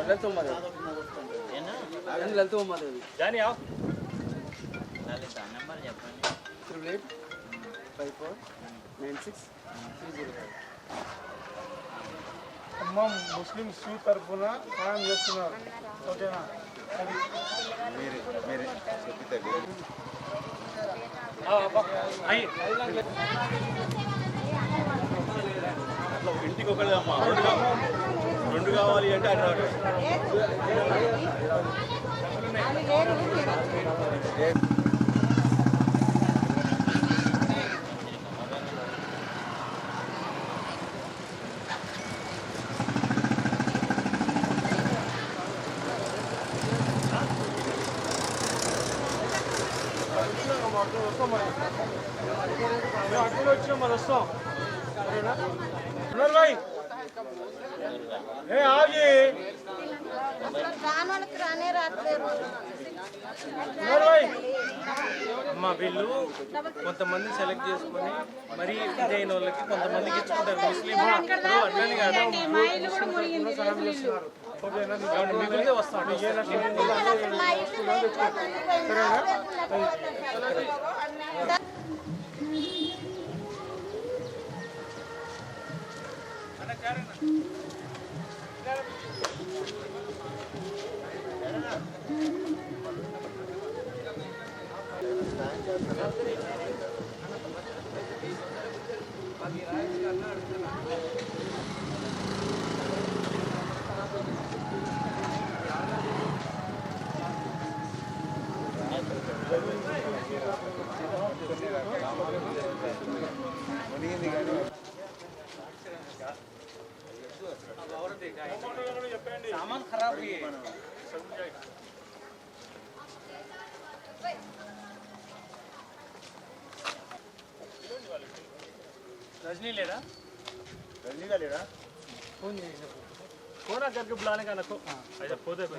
లలిత Umadevi Lalitha Umadevi Lalitha number చెప్పండి triple eight five four nine six three zero five అమ్మ Muslim సూ తరఫున సాయం చేస్తున్నారు ఓకేనా అది ఇంటికి ఒకటి అమ్మా రెండు కావాలి రెండు కావాలి అంటే అటు రాడు. మేము అక్కడ వచ్చినాం మరి వస్తాం భాయ్ ఏ ఆగి. అమ్మ వీళ్ళు కొంతమంది సెలెక్ట్ చేసుకొని మరి ఇదైన వాళ్ళకి కొంతమందికి ఇచ్చుకుంటారు. ముస్లిం అట్లని కాదు. మిగిలితే వస్తాం మీకు सामान खराब हुई है। रजनी ले रहा? रजनी का ले रहा? कौन है। कौन कोना करके बुलाने का नको तो- हाँ। हाँ, ऐसा खुद है तो।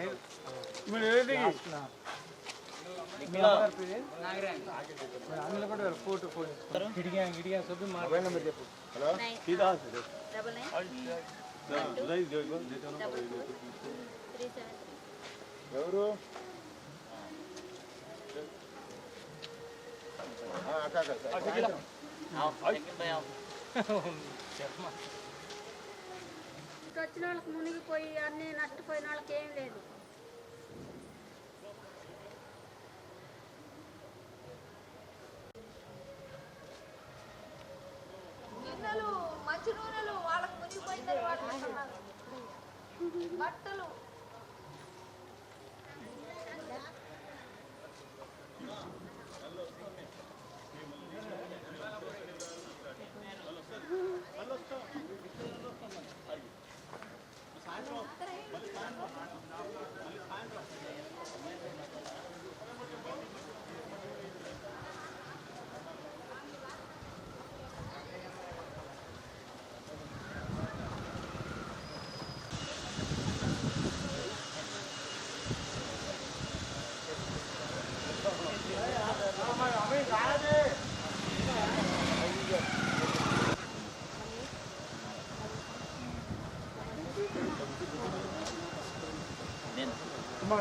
मैं ले लेगी खिड़कियाँ खिड़कियाँ सब भी मार हेलो? सीधा से डबल नहीं ఎవరు? వచ్చిన వాళ్ళకి మునిగిపోయి అన్ని నష్టపోయిన వాళ్ళకి ఏం లేదు. మంచి నూనెలు. బట్టలు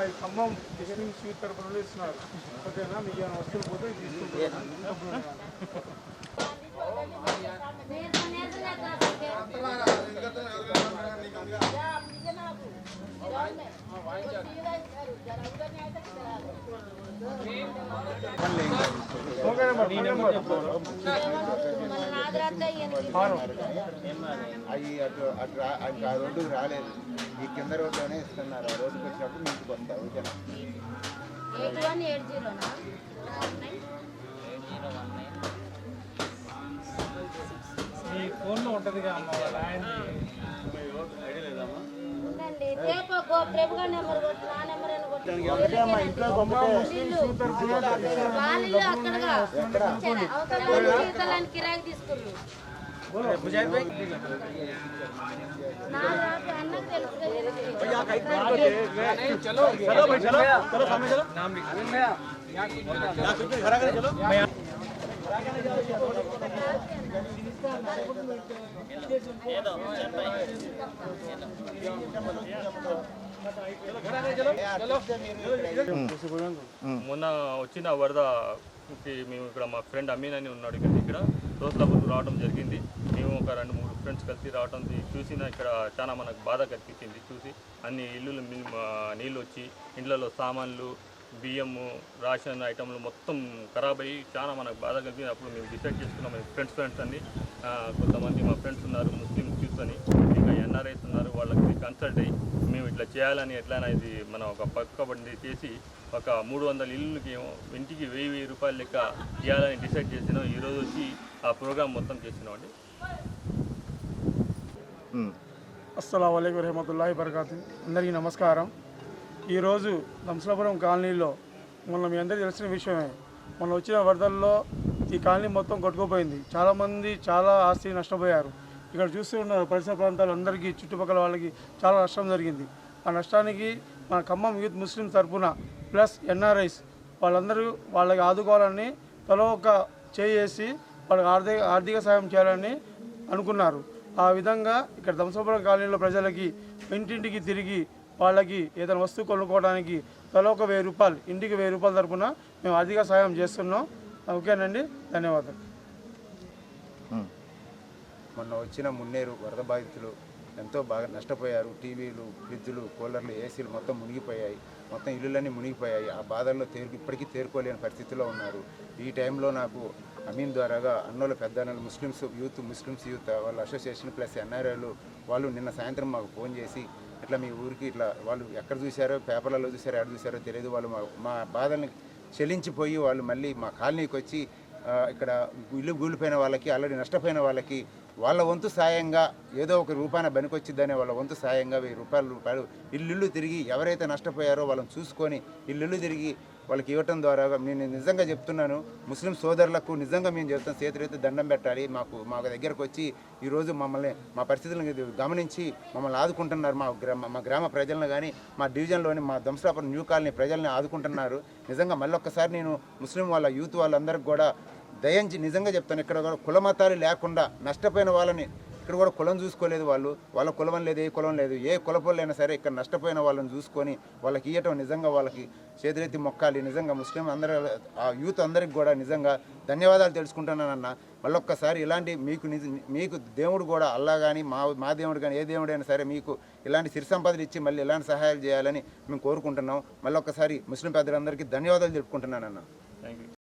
నేను ఖమ్మం ముస్లిం స్వీట్ తరఫున ఇస్తున్నారు. ఓకేనా? మీ వస్తువులు పోతే తీసుకుంటున్నాను అవి అటు అటు అటు ఆ రోడ్డుకు రాలేదు ఈ కింద రోడ్డులోనే ఇస్తున్నారు ఆ రోడ్డుకి వచ్చినప్పుడు మీకు కొంత ఓకేనా ఎయిట్ వన్ ఎయిట్ ఫోన్లో ఉంటుందిగా అమ్మ ఐడియా లేదమ్మా ఉందండి రేపు గో- ప్రభుగా నెంబర్ కొట్టు నా నెంబర్ అని కొట్టు ముస్లిం సూ తరఫున వాళ్ళు అక్కడగా అవతల జీతాలని కిరాయి తీసుకున్నారు నా రాజు అన్నకు తెలుసు చలో భాయ్ చలో చలో సామే చలో नाम लिख यहाँ कुछ भी खड़ा करे चलो ఏదో చెన్నై మొన్న వచ్చిన వరదకి మేము ఇక్కడ మా ఫ్రెండ్ అమీన్ అని ఉన్నాడు ఇక్కడ ఇక్కడ దోస్లాపూర్ రావడం జరిగింది. మేము ఒక రెండు మూడు ఫ్రెండ్స్ కలిసి రావడం చూసిన ఇక్కడ చాలా మనకు బాధ కల్పించింది చూసి అన్ని ఇల్లులు నీళ్ళు వచ్చి ఇండ్లలో సామాన్లు బియ్యము రేషన్ ఐటమ్లు మొత్తం ఖరాబ్ అయ్యి చాలా మనకు బాధ కలిపి అప్పుడు మేము డిసైడ్ చేసుకున్నాం మేము ఫ్రెండ్స్ ఫ్రెండ్స్ అన్ని. ఆ, కొంతమంది మా ఫ్రెండ్స్ ఉన్నారు ముస్లిం యూత్ అని. ఇంకా ఎన్ఆర్ఐస్ ఉన్నారు వాళ్ళకి కన్సల్ట్ అయ్యి మేము ఇట్లా చేయాలని ఎట్లయినా ఇది మనం ఒక పక్కబండి చేసి ఒక మూడు వందల ఇల్లులకి ఏమో ఇంటికి వెయ్యి వెయ్యి రూపాయలు లెక్క ఇవ్వాలని డిసైడ్ చేసినాం. ఈరోజు వచ్చి ఆ ప్రోగ్రామ్ మొత్తం చేసినాం అండి. అస్సలం అయికు వరహమతుల్లాహి వరకాతు అందరికీ నమస్కారం. ఈరోజు దంసలాపురం కాలనీలో మొన్న మీ అందరికీ తెలిసిన విషయమే. మొన్న వచ్చిన వరదల్లో ఈ కాలనీ మొత్తం కొట్టుకుపోయింది. చాలామంది చాలా ఆస్తి నష్టపోయారు. ఇక్కడ చూస్తూ ఉన్న పరిసర ప్రాంతాలందరికీ చుట్టుపక్కల వాళ్ళకి చాలా నష్టం జరిగింది. ఆ నష్టానికి మన ఖమ్మం యూత్ ముస్లిం తరఫున ప్లస్ ఎన్ఆర్ఐస్ వాళ్ళందరూ వాళ్ళకి ఆదుకోవాలని తలో ఒక చేసి వాళ్ళకి ఆర్థిక ఆర్థిక సాయం చేయాలని అనుకున్నారు. ఆ విధంగా ఇక్కడ దంసపురం కాలనీలో ప్రజలకి ఇంటింటికి తిరిగి వాళ్ళకి ఏదైనా వస్తువు కొనుక్కోవడానికి తలో ఒక వెయ్యి రూపాయలు ఇంటికి వెయ్యి రూపాయల తరపున మేము ఆర్థిక సాయం చేస్తున్నాం. ఓకేనండి ధన్యవాదాలు. మొన్న వచ్చిన మున్నేరు వరద బాధితులు ఎంతో బాగా నష్టపోయారు. టీవీలు ఫ్రిడ్జ్లు కూలర్లు ఏసీలు మొత్తం మునిగిపోయాయి. మొత్తం ఇల్లులన్నీ మునిగిపోయాయి. ఆ బాధల్లో తేరు ఇప్పటికీ తేరుకోలేని పరిస్థితిలో ఉన్నారు. ఈ టైంలో నాకు అమీన్ ద్వారాగా అన్నోళ్ళ పెద్దన్నలు ముస్లిమ్స్ యూత్ ముస్లిమ్స్ యూత్ వాళ్ళ అసోసియేషన్ ప్లస్ ఎన్ఆర్ఐలు వాళ్ళు నిన్న సాయంత్రం మాకు ఫోన్ చేసి ఇట్లా మీ ఊరికి ఇట్లా వాళ్ళు ఎక్కడ చూశారో పేపర్లలో చూశారో ఎక్కడ చూశారో తెలియదు. వాళ్ళు మా మా బాధల్ని చెల్లించిపోయి వాళ్ళు మళ్ళీ మా కాలనీకి వచ్చి ఇక్కడ ఇల్లు గూలిపోయిన వాళ్ళకి ఆల్రెడీ నష్టపోయిన వాళ్ళకి వాళ్ళ వంతు సాయంగా ఏదో ఒక రూపాయన బనికొచ్చిద్దనే వాళ్ళ వంతు సాయంగా వెయ్యి రూపాయల రూపాయలు ఇల్లుళ్ళు తిరిగి ఎవరైతే నష్టపోయారో వాళ్ళని చూసుకొని ఇల్లుళ్ళు తిరిగి వాళ్ళకి ఇవ్వటం ద్వారా నేను నిజంగా చెప్తున్నాను ముస్లిం సోదరులకు నిజంగా మేము చెప్తాం చేతులైతే దండం పెట్టాలి. మాకు మా దగ్గరకు వచ్చి ఈరోజు మమ్మల్ని మా పరిస్థితులను గమనించి మమ్మల్ని ఆదుకుంటున్నారు మా గ్రామ మా గ్రామ ప్రజలను కానీ మా డివిజన్లోని మా దంసరాపురం న్యూ కాలనీ ప్రజల్ని ఆదుకుంటున్నారు. నిజంగా మళ్ళొక్కసారి నేను ముస్లిం వాళ్ళ యూత్ వాళ్ళందరికీ కూడా దయించి నిజంగా చెప్తాను ఇక్కడ కూడా కుల మతాలు లేకుండా నష్టపోయిన వాళ్ళని ఇక్కడ కూడా కులం చూసుకోలేదు వాళ్ళు. వాళ్ళ కులం లేదు ఏ కులం లేదు. ఏ కులపోళ్ళైనా సరే ఇక్కడ నష్టపోయిన వాళ్ళని చూసుకొని వాళ్ళకి ఇవ్వటం నిజంగా వాళ్ళకి చేతులెత్తి మొక్కాలి. నిజంగా ముస్లిం అందరూ ఆ యూత్ అందరికి కూడా నిజంగా ధన్యవాదాలు తెలుసుకుంటున్నానన్న. మళ్ళొక్కసారి ఇలాంటి మీకు నిజ మీకు దేవుడు కూడా అల్లా కానీ మా మా దేవుడు కానీ ఏ దేవుడైనా సరే మీకు ఇలాంటి సిరి సంపదలు ఇచ్చి మళ్ళీ ఇలాంటి సహాయాలు చేయాలని మేము కోరుకుంటున్నాం. మళ్ళొక్కసారి ముస్లిం పెద్దలందరికీ ధన్యవాదాలు తెలుపుకుంటున్నానన్న. Thank you